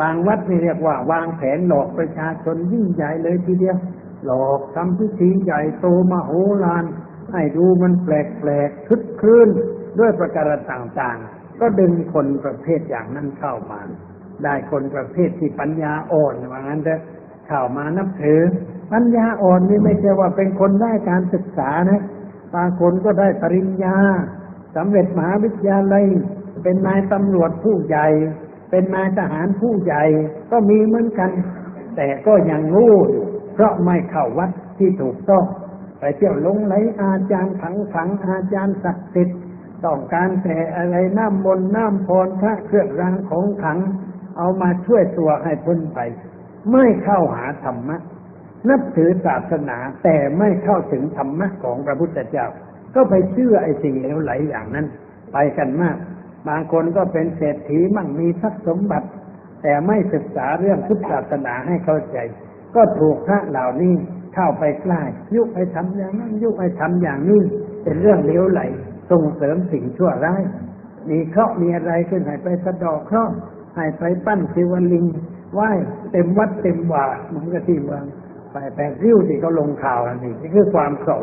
บางวัดนี่เรียกว่าวางแผนหลอกประชาชนยิ่งใหญ่เลยทีเดียว หลอกทำพิธีใหญ่โตมโหฬารให้ดูมันแปลกๆคึกครื้นด้วยประการต่างๆ ก็ดึงคนประเภทอย่างนั้นเข้ามา ได้คนประเภทที่ปัญญาอ่อนว่างั้นเถอะเข้ามานับถือ ปัญญาอ่อนนี่ไม่ใช่ว่าเป็นคนได้การศึกษานะบางคนก็ได้ปริญญาสำเร็จมหาวิทยาลัยเป็นนายตำรวจผู้ใหญ่ เป็นนายทหารผู้ใหญ่ก็มีเหมือนกัน แต่ก็ยังโงูอยู่เพราะไม่เข้าวัดที่ถูกต้องไปเที่ยวลงไหลอาจารย์ขังขังอาจารย์ศักดิ์สิทธิ์ต้องการแต่อะไรน้ำมนต์น้ำพรพระเครื่องรางของขัง เอามาช่วยตัวให้พ้นไป ไม่เข้าหาธรรมะ นับถือศาสนาแต่ไม่เข้าถึงธรรมะของพระพุทธเจ้า ก็ไปเชื่อไอ้สิ่งเหลวไหลอย่างนั้น ไปกันมาก บางคนก็เป็นเศรษฐีมั่งมีทรัพย์สมบัติ แต่ไม่ศึกษาเรื่องพุทธศาสนาให้เข้าใจ ก็ถูกพระเหล่านี้เข้าไปใกล้ยุให้ทำอย่างนั้นยุให้ทำอย่างนี้เป็นเรื่องเลี้ยวไหลส่งเสริมสิ่งชั่วร้ายมีเคราะห์มีอะไรขึ้นให้ไปสะดอกเคราะห์ให้ไปปั้นศิวลิงไหว้เต็มวัดเต็มว่าเหมือนกับที่เมืองไปแปดริ้วที่เขาลงข่าวอันนี้นี่คือความเข่า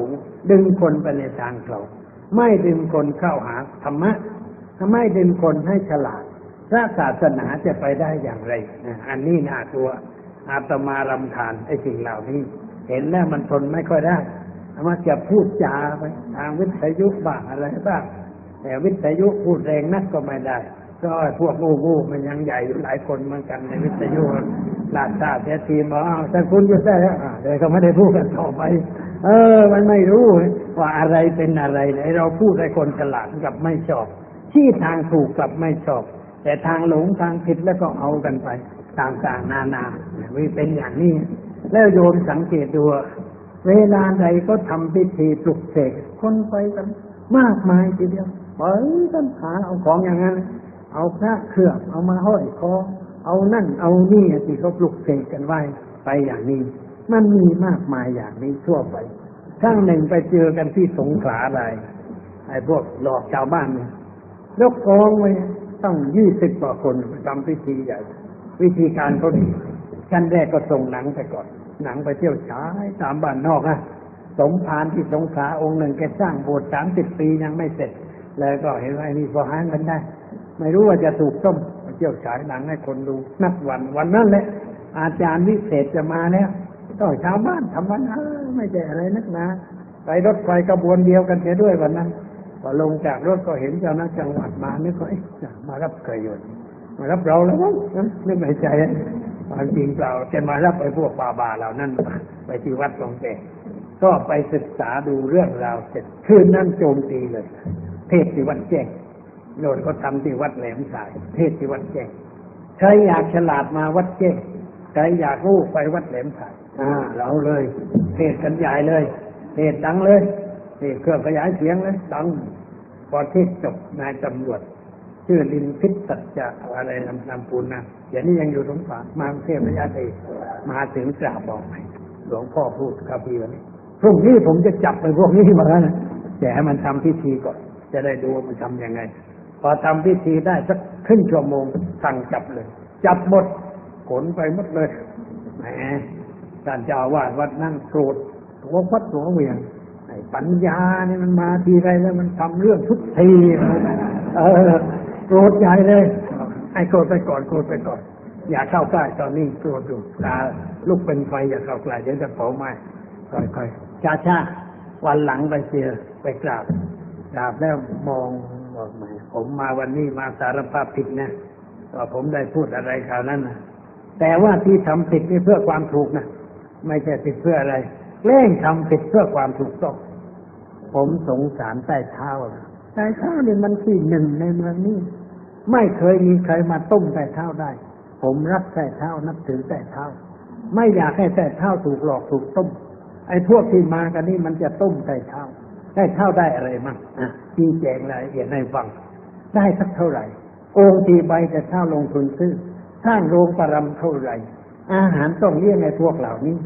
ดึงคนไปในทางเข่าไม่ดึงคนเข้าหาธรรมะ ไม่ดึงคนให้ฉลาดพระศาสนาจะไปได้อย่างไรอันนี้น่ากลัวอาตมารำคาญไอ้สิ่งเหล่านี้ เห็นแล้วมันทนไม่ค่อยได้อามาจะพูดจาไปทางวิทยุบ้างอะไรบ้าง แต่วิทยุพูดแรงนักก็ไม่ได้ก็พวกงูงูมันยังใหญ่อยู่หลายคนเหมือนกันในวิทยุลาดตาเสียทีมาอ้าวแต่คุณอยู่ได้แล้วแต่ก็ไม่ได้พูดกันต่อไป เออ มันไม่รู้ว่าอะไรเป็นอะไรไหนเราพูดให้คนฉลาดกับไม่ชอบ ที่ทางถูกกับไม่ชอบ แต่ทางหลงทางผิดแล้วก็เอากันไปต่างๆนานาวิเป็นอย่างนี้ แล้วโยมสังเกตดูเวลาใดก็ทำพิธีปลุกเสกคนไปกัน มากมายทีเดียวไปกันหาเอาของอย่างนั้น เอาพระเครื่องเอามาห้อยคอเอานั่นเอานี่ที่เขาปลุกเสกกันไว้ไปอย่างนี้ มันมีมากมายอย่างนี้ทั่วไปครั้งหนึ่งไปเจอกันที่สงขลาอะไรไอ้พวกหลอกชาวบ้านเนี่ย ยกกองไว้ต้องยี่สิบกว่าคนทำพิธีใหญ่ วิธีการเขาดีขั้นแรกก็ส่งหนังไปก่อน หนังไปเที่ยวฉายตามบ้านนอกนะสมภารที่สงขาองค์หนึ่งแกสร้างโบสถ์สามสิบปียังไม่เสร็จ แล้วก็เห็นว่าอ้นี่พอหาเงินได้ ไม่รู้ว่าจะถูกต้มไปเที่ยวฉายหนังให้คนดูนับวันวันนั้นแหละ อาจารย์วิเศษจะมาแล้วก็ชาวบ้านทำวันเออไม่ใช่อะไรนักหนาไปรถไฟกระบวนเดียวกันเสียด้วยวันนั้น พอลงจากรถก็เห็นเจ้าหน้าจังหวัดมานึกว่าเอ๊ะมารับเคยยนมารับเราแล้วมั้งนึกในใจความจริงเปล่าจะมารับไอ้พวกบาบาเหล่านั้นมาไปที่วัดตรงแกก็ไปศึกษาดูเรื่องราวเสร็จคืนนั้นโจมตีเลย เทศที่วัดแจ้งโยนก็ทำที่วัดแหลมสาย เทศที่วัดแจ้งใครอยากฉลาดมาวัดแจ้งใครอยากรู้ไปวัดแหลมสายอ่าเราเลย เทศกันใหญ่เลย เทศดังเลย เทศเครื่องขยายเสียงเลยดังพอเทศจบนายตำรวจ ชื่อลินพิษสัจจะอะไรนำนำปูนนะเดี๋ยวนี้ยังอยู่สงขลามากรุงเทพระยะเอมาถึงกราบบอกให้หลวงพ่อพูดครับพี่วันนี้พรุ่งนี้ผมจะจับไปพวกนี้มาแล้วนะแต่ให้มันทำพิธีก่อน จะได้ดูว่ามันทำยังไง พอทำพิธีได้สักครึ่งชั่วโมงสั่งจับเลย จับหมดขนไปหมดเลยแหมท่านเจ้าวาดวัดนั่งโกรธหัวฟัดหัวเวียง ปัญญาเนี่ยมันมาทีไรแล้วมันทำเรื่องทุกทีเออโกรธใหญ่เลยไอ้โกรธไปก่อนโกรธไปก่อน อย่าเข้าใกล้ตอนนี้โกรธอยู่ตาลุกเป็นไฟอย่าเข้าใกล้เดี๋ยวจะเผาไหม้ค่อยๆช้าๆวันหลังไปเจอไปกราบกราบแล้วมองบอกใหม่ผมมาวันนี้มาสารภาพผิดนะว่าผมได้พูดอะไรคราวนั้นนะแต่ว่าที่ทำผิดนี่เพื่อความถูกนะไม่ใช่ผิดเพื่ออะไรแกล้งทำผิดเพื่อความถูกต้อง ผมสงสารใต้เท้านะใต้เท้านี่มันที่หนึ่งในเมืองนี้ ไม่เคยมีใครมาต้มใต้เท้าได้ ผมรักใต้เท้านับถือใต้เท้า ไม่อยากให้ใต้เท้าถูกหลอกถูกต้ม ไอ้พวกที่มากันนี่มันจะต้มใต้เท้าใต้เท้าได้อะไรมั่งอะชี้แจงรายละเอียดให้ฟัง ได้สักเท่าไหร่ องค์ตีใบแต่เท้าลงทุนซื้อ สร้างโรงประรำเท่าไหร่ อาหารต้องเลี้ยงไอ้พวกเหล่านี้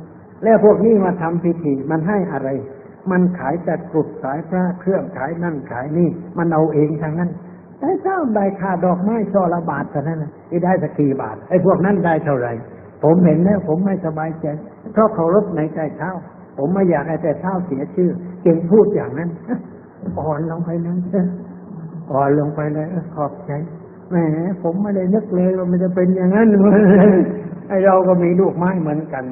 แล้วพวกนี้มาทำพิธีมันให้อะไร มันขายแต่กรุดสายพระเครื่องขายนั่นขายนี่ มันเอาเองทางนั้นแต่เจ้าได้ค่าดอกไม้ช่อละบาทเท่านั้นนะที่ได้สักกี่บาทไอ้พวกนั้นได้เท่าไหร่ผมเห็นแล้วผมไม่สบายใจเพราะเคารพในใจเท้าผมไม่อยากให้แต่เท้าเสียชื่อจึงพูดอย่างนั้นอ่อนลงไปเลยเอออ่อนลงไปเลยขอบใจแหมผมไม่ได้นึกเลยว่ามันจะเป็นอย่างนั้นไอเราก็มีลูกไม้เหมือนกัน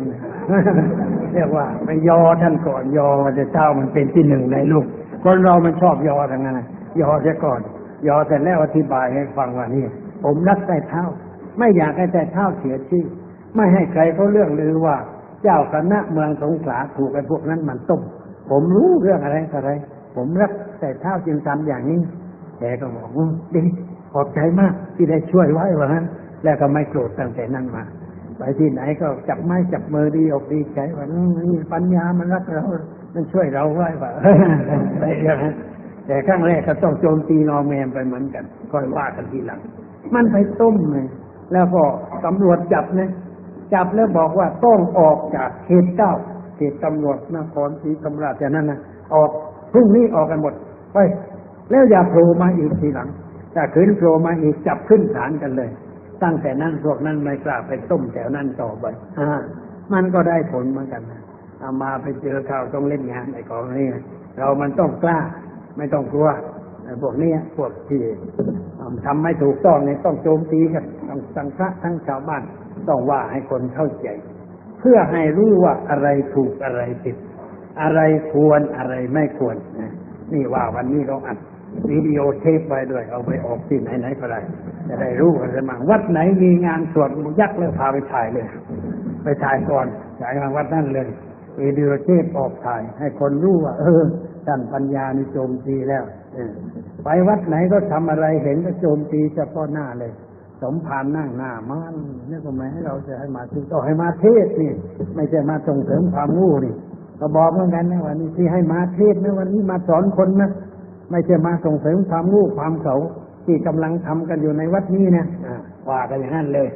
เรียกว่าไปยอท่านก่อนยอจะเจ้ามันเป็นที่หนึ่งในลูกคนเรามันชอบยอทั้งนั้นยอเสียก่อน ยอเสร็จแล้วอธิบายให้ฟังว่านี่ผมรักแต่เท้า ไม่อยากให้แต่เท้าเสียชื่อไม่ให้ใครเขาเรื่องลือว่า เจ้าคณะเมืองสงขลาถูกไอ้พวกนั้นมันต้มผมรู้เรื่องอะไรอะไร ผมรักแต่เท้าจึงทำอย่างนี้แกก็บอกดีขอบใจมากที่ได้ช่วยไว้ว่างั้น แล้วก็ไม่โกรธตั้งแต่นั้นมา ไปที่ไหนก็จับไม้จับมือดีอกดีใจว่ามนี่ปัญญามันรักเรา มันช่วยเราไว้ว่าไปอย่างนั้นแต่ครั้งแรกก็ต้องโจมตีนอแมนไปเหมือนกันค่อยว่ากันทีหลัง มันไปต้มเลยแล้วก็ตำรวจจับนะจับแล้วบอกว่าต้องออกจากเขตเก้าเขตตำรวจนครศรีธรรมราชอย่างนั้นนะออกพรุ่งนี้ออกกันหมดไปแล้วอย่าโผล่มาอีกทีหลังถ้าขึ้นโผล่มาอีกจับขึ้นศาลกันเลย ตั้งแต่นั้นพวกนั้นไม่กล้าไปต้มแถวนั้นต่อไปอ่ามันก็ได้ผลเหมือนกันนะเอามาไปเจอข่าวต้องเล่นงานไอ้ของนี้นะเรามันต้องกล้า ไม่ต้องกลัวไอ้พวกเนี้ยพวกที่ทำไม่ถูกต้องเนี่ยต้องโจมตีกันต้องทั้งพระทั้งชาวบ้านต้องว่าให้คนเข้าใจ เพื่อให้รู้ว่าอะไรถูกอะไรผิด อะไรควรอะไรไม่ควรนะนี่ว่าวันนี้เราอัด วิดีโอเทปไว้ด้วย เอาไปออกที่ไหนๆก็ได้ จะได้รู้กันสมังวัดไหนมีงานสวดยักษ์แล้วพาไปถ่ายเลย ไปถ่ายก่อนถ่ายมาวัดนั่นเลยวิดีโอเทปออกถ่าย ให้คนรู้ว่า เออท่านปัญญานี่โจมตีแล้วออไปวัดไหนก็ทำอะไรเห็นก็โจมตีเฉพาะหน้าเลย สมภารนั่งหน้ามันนี่ก็ไม่ให้เราจะให้มาถึงต้อให้มาเทศนี่ ไม่ใช่มาส่งเสริมความงู้นี่ก็บอกเหมือนกันนะวันนี้ที่ให้มาเทศนะวันนี้มาสอนคนนะ ไม่ใช่มาส่งเสริมความงู้ความเขาที่กำลังทำกันอยู่ในวัดนี้นะอ่ยว่ากันอย่างนั้นเลย